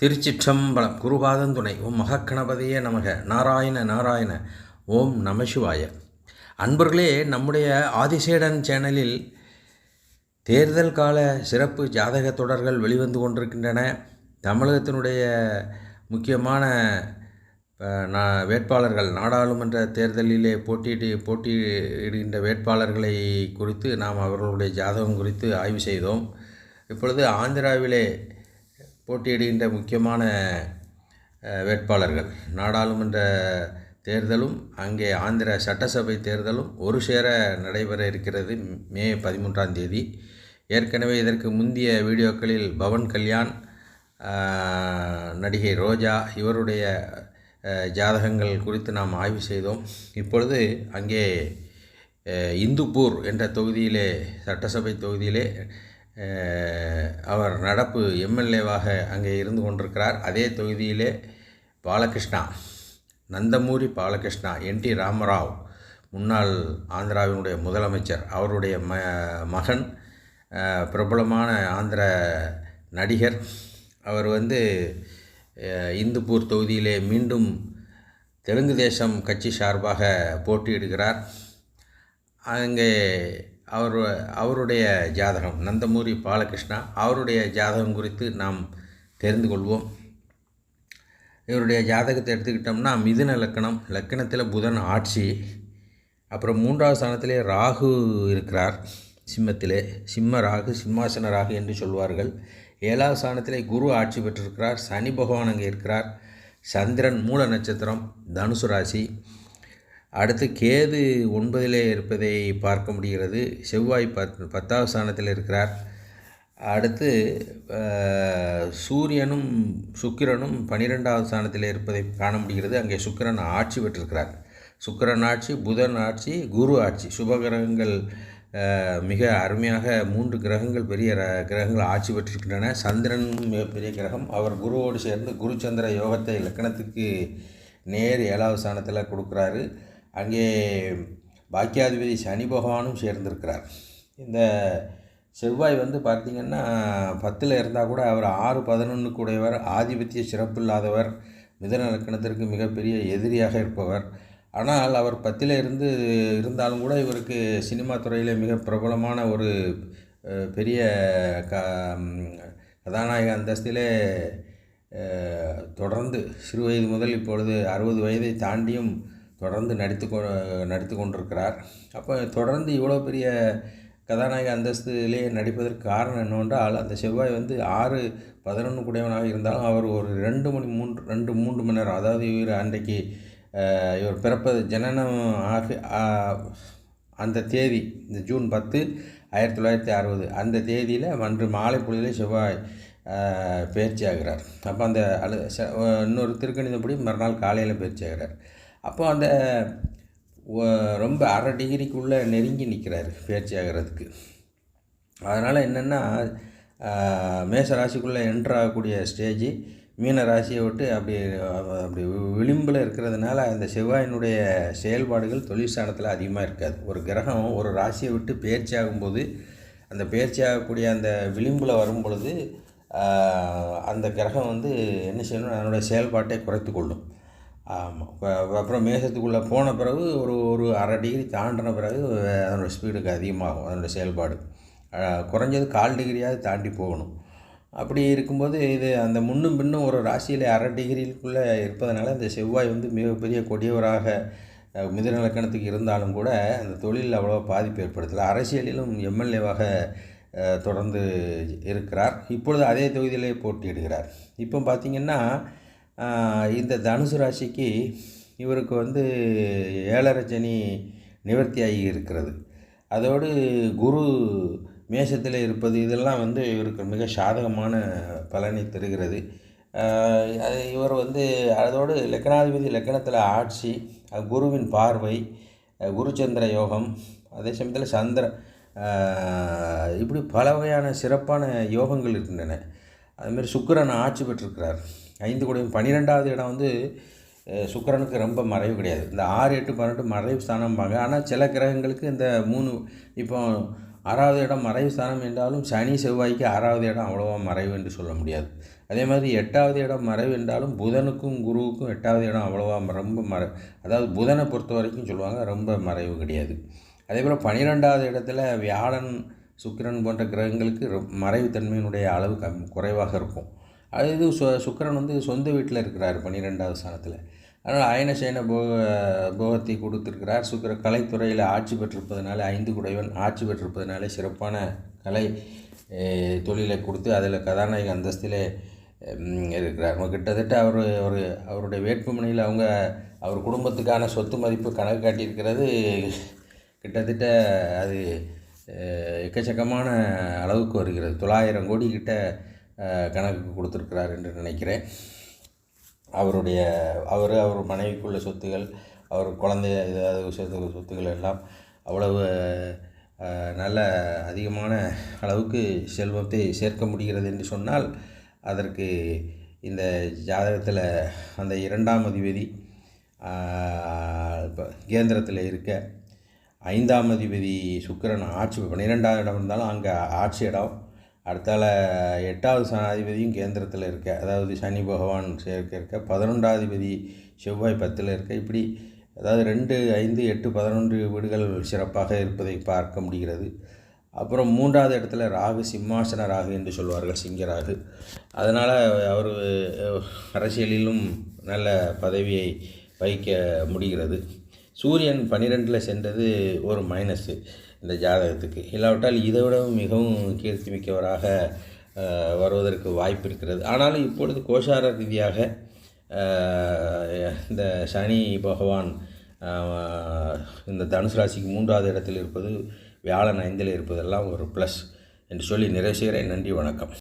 திருச்சிற்றம்பலம் குருபாதந்துணை. ஓம் மகக்கணபதியே நமக. நாராயண நாராயண. ஓம் நமசிவாய. அன்பர்களே நம்முடைய ஆதிசேடன் சேனலில் தேர்தல் கால சிறப்பு ஜாதக தொடர்கள் வெளிவந்து கொண்டிருக்கின்றன. தமிழகத்தினுடைய முக்கியமான வேட்பாளர்கள் நாடாளுமன்ற தேர்தலிலே போட்டியிட்டு போட்டியிடுகின்ற வேட்பாளர்களை குறித்து நாம் அவர்களுடைய ஜாதகம் குறித்து ஆய்வு செய்தோம். இப்பொழுது ஆந்திராவிலே போட்டியிடுகின்ற முக்கியமான வேட்பாளர்கள். நாடாளுமன்ற தேர்தலும் அங்கே ஆந்திர சட்டசபை தேர்தலும் ஒரு சேர நடைபெற இருக்கிறது மே பதிமூன்றாம் தேதி. ஏற்கனவே இதற்கு முந்தைய வீடியோக்களில் பவன் கல்யாண் நடிகை ரோஜா இவருடைய ஜாதகங்கள் குறித்து நாம் ஆய்வு செய்தோம். இப்பொழுது அங்கே இந்துப்பூர் என்ற தொகுதியிலே சட்டசபை தொகுதியிலே அவர் நடப்பு எம்எல்ஏவாக அங்கே இருந்து கொண்டிருக்கிறார். அதே தொகுதியிலே பாலகிருஷ்ணா நந்தமூரி பாலகிருஷ்ணா என் டி ராமராவ் முன்னாள் ஆந்திராவினுடைய முதலமைச்சர் அவருடைய ம மகன் பிரபலமான ஆந்திர நடிகர். அவர் வந்து இந்துப்பூர் தொகுதியிலே மீண்டும் தெலுங்கு தேசம் கட்சி சார்பாக போட்டியிடுகிறார். அங்கே அவர் அவருடைய ஜாதகம் நந்தமூரி பாலகிருஷ்ணா அவருடைய ஜாதகம் குறித்து நாம் தெரிந்து கொள்வோம். இவருடைய ஜாதகத்தை எடுத்துக்கிட்டோம்னா மிதுன லக்கணம் லக்கணத்தில் புதன் ஆட்சி. அப்புறம் மூன்றாவது ஸ்தானத்திலே ராகு இருக்கிறார். சிம்மத்திலே சிம்ம ராகு சிம்மாசன ராகு என்று சொல்வார்கள். ஏழாவது ஸ்தானத்திலே குரு ஆட்சி பெற்றிருக்கிறார். சனி பகவான் அங்கே இருக்கிறார். சந்திரன் மூல நட்சத்திரம் தனுசு ராசி. அடுத்து கேது ஒன்பதிலே இருப்பதை பார்க்க முடிகிறது. செவ்வாய் பத் பத்தாவது ஸ்தானத்தில் இருக்கிறார். அடுத்து சூரியனும் சுக்கிரனும் பன்னிரெண்டாவது ஸ்தானத்தில் இருப்பதை காண முடிகிறது. அங்கே சுக்கிரன் ஆட்சி பெற்றிருக்கிறார். சுக்கிரன் ஆட்சி புதன் ஆட்சி குரு ஆட்சி. சுபகிரகங்கள் கிரகங்கள் மிக அருமையாக மூன்று கிரகங்கள் பெரிய ர- கிரகங்கள் ஆட்சி பெற்றிருக்கின்றன. சந்திரன் மிகப்பெரிய கிரகம். அவர் குருவோடு சேர்ந்து குருச்சந்திர யோகத்தை லக்கணத்துக்கு நேர் ஏழாவது ஸ்தானத்தில் கொடுக்குறாரு. அங்கே பாக்கியாதிபதி சனி பகவானும் சேர்ந்திருக்கிறார். இந்த செவ்வாய் வந்து பார்த்திங்கன்னா பத்தில் இருந்தால் கூட அவர் ஆறு பதினொன்றுக்கு உடையவர் ஆதிபத்திய சிறப்பு இல்லாதவர் மிதன லக்கணத்திற்கு மிகப்பெரிய எதிரியாக இருப்பவர். ஆனால் அவர் பத்தில் இருந்து இருந்தாலும் கூட இவருக்கு சினிமா துறையில் மிக பிரபலமான ஒரு பெரிய க கதாநாயக அந்தஸ்திலே தொடர்ந்து சிறு வயது முதல் இப்பொழுது அறுபது வயதை தாண்டியும் தொடர்ந்து நடித்து கொ நடித்து கொண்டிருக்கிறார். அப்போ தொடர்ந்து இவ்வளோ பெரிய கதாநாயக அந்தஸ்திலே நடிப்பதற்கு காரணம் என்னவென்றால் அந்த செவ்வாய் வந்து ஆறு பதினொன்று கூடியவனாக இருந்தாலும் அவர் ஒரு ரெண்டு மணி மூன்று ரெண்டு மூன்று மணி நேரம் அதாவது இவர் அன்றைக்கு இவர் பிறப்பது ஜனனம் ஆகி அந்த தேதி இந்த ஜூன் பத்து ஆயிரத்தி தொள்ளாயிரத்தி அறுபது அந்த தேதியில் அன்று மாலை பொழுதிலே செவ்வாய் பயிற்சி ஆகிறார் அப்போ அந்த அழு ச- இன்னொரு திருக்கணிதப்படி மறுநாள் காலையில் பயிற்சி ஆகிறார் அப்போ அந்த ரொம்ப அரை டிகிரிக்குள்ளே நெருங்கி நிற்கிறாரு பயிற்சி ஆகிறதுக்கு. அதனால் என்னென்னா மேச ராசிக்குள்ளே என்ட்ராகக்கூடிய ஸ்டேஜ் மீன ராசியை விட்டு அப்படி அப்படி விளிம்பில் இருக்கிறதுனால அந்த செவ்வாயினுடைய செயல்பாடுகள் தொழில் ஸ்தானத்தில் அதிகமாக இருக்காது. ஒரு கிரகம் ஒரு ராசியை விட்டு பயிற்சி ஆகும்போது அந்த பயிற்சி ஆகக்கூடிய அந்த விளிம்பில் வரும் பொழுது அந்த கிரகம் வந்து என்ன செய்யணும் அதனுடைய செயல்பாட்டை குறைத்து கொள்ளும். ஆமாம் அப்புறம் மேசத்துக்குள்ளே போன பிறகு ஒரு ஒரு அரை டிகிரி தாண்டின பிறகு அதனோடய ஸ்பீடுக்கு அதிகமாகும் அதனோட செயல்பாடு. குறைஞ்சது கால் டிகிரியாவது தாண்டி போகணும். அப்படி இருக்கும்போது இது அந்த முன்னும் பின்னும் ஒரு ராசியில் அரை டிகிரிக்குள்ளே இருப்பதனால இந்த செவ்வாய் வந்து மிகப்பெரிய கொடியவராக மிதநலக்கணத்துக்கு இருந்தாலும் கூட அந்த தொழிலில் அவ்வளோ பாதிப்பு ஏற்படுத்தலை. அரசியலிலும் எம்எல்ஏவாக தொடர்ந்து இருக்கிறார். இப்பொழுது அதே தொகுதியிலே போட்டியிடுகிறார். இப்போ பார்த்திங்கன்னா இந்த தனுசு ராசிக்கு இவருக்கு வந்து ஏழரை சனி நிவர்த்தியாகி இருக்கிறது. அதோடு குரு மேஷத்தில் இருப்பது இதெல்லாம் வந்து இவருக்கு மிக சாதகமான பலனை தருகிறது. இவர் வந்து அதோடு லக்கணாதிபதி லக்கணத்தில் ஆட்சி குருவின் பார்வை குருச்சந்திர யோகம் அதே சமயத்தில் சந்திர இப்படி பல வகையான சிறப்பான யோகங்கள் இருக்கின்றன. அதுமாரி சுக்கிரன் ஆட்சி பெற்றிருக்கிறார். ஐந்து கூடிய பன்னிரெண்டாவது இடம் வந்து சுக்கரனுக்கு சுக்கிரனுக்கு ரொம்ப மறைவு கிடையாது. இந்த ஆறு எட்டு பன்னெண்டு மறைவு ஸ்தானம்பாங்க. ஆனால் சில கிரகங்களுக்கு இந்த மூணு இப்போ ஆறாவது இடம் மறைவு ஸ்தானம் என்றாலும் சனி செவ்வாய்க்கு ஆறாவது இடம் அவ்வளோவா மறைவு என்று சொல்ல முடியாது. அதே மாதிரி எட்டாவது இடம் மறைவு என்றாலும் புதனுக்கும் குருவுக்கும் எட்டாவது இடம் அவ்வளோவா ரொம்ப மற அதாவது புதனை பொறுத்த வரைக்கும் சொல்லுவாங்க ரொம்ப மறைவு கிடையாது. அதே போல் பன்னிரெண்டாவது இடத்துல வியாழன் சுக்கிரன் போன்ற கிரகங்களுக்கு ரொ- மறைவுத்தன்மையினுடைய அளவு கம் குறைவாக இருக்கும். அது இது சு சுக்கிரன் வந்து சொந்த வீட்டில் இருக்கிறார் பன்னிரெண்டாவது ஸ்தானத்தில். அதனால் அயனசேன போக போகத்தை கொடுத்திருக்கிறார். சுக்கிர கலைத்துறையில் ஆட்சி பெற்றிருப்பதனால ஐந்து குடைவன் ஆட்சி பெற்றிருப்பதனால சிறப்பான கலை தொழிலை கொடுத்து அதில் கதாநாயக அந்தஸ்திலே இருக்கிறார். கிட்டத்தட்ட அவர் அவர் அவருடைய வேட்புமனையில் அவங்க அவர் குடும்பத்துக்கான சொத்து மதிப்பு கணக்கு காட்டியிருக்கிறது. கிட்டத்தட்ட அது எக்கச்சக்கமான அளவுக்கு வருகிறது. தொள்ளாயிரம் கோடி கிட்ட கணக்கு கொடுத்துருக்கிறார் என்று நினைக்கிறேன். அவருடைய அவர் அவர் மனைவிக்குள்ள சொத்துகள் அவர் குழந்தை ஏதாவது சொத்து சொத்துக்கள் எல்லாம் அவ்வளவு நல்ல அதிகமான அளவுக்கு செல்வத்தை சேர்க்க முடிகிறது என்று சொன்னால் அதற்கு இந்த ஜாதகத்தில் அந்த இரண்டாம் அதிபதி இப்போ கேந்திரத்தில் இருக்க ஐந்தாம் அதிபதி சுக்கிரன் ஆட்சி பன்னிரெண்டாம் இடம் இருந்தாலும் அங்கே ஆட்சி இடம் அடுத்தால எட்டாவது சனாதிபதியும் கேந்திரத்தில் இருக்க அதாவது சனி பகவான் சேர்க்க இருக்க பதினொன்றாதிபதி செவ்வாய் பத்தில் இருக்க இப்படி அதாவது ரெண்டு ஐந்து எட்டு பதினொன்று வீடுகள் சிறப்பாக இருப்பதை பார்க்க முடிகிறது. அப்புறம் மூன்றாவது இடத்துல ராகு சிம்மாசன ராகு என்று சொல்வார்கள் சிங்க ராகு. அதனால் அவர் அரசியலிலும் நல்ல பதவியை வைக்க முடிகிறது. சூரியன் பன்னிரெண்டில் சென்றது ஒரு மைனஸு இந்த ஜாதகத்துக்கு. இல்லாவிட்டால் இதை விடவும் மிகவும் கீர்த்தி மிக்கவராக வருவதற்கு வாய்ப்பு இருக்கிறது ஆனாலும் இப்பொழுது கோஷார ரீதியாக இந்த சனி பகவான் இந்த தனுசு ராசிக்கு மூன்றாவது இடத்தில் இருப்பது வியாழன் ஐந்தில் இருப்பதெல்லாம் ஒரு ப்ளஸ் என்று சொல்லி நிறைவு செய்கிறேன். நன்றி வணக்கம்.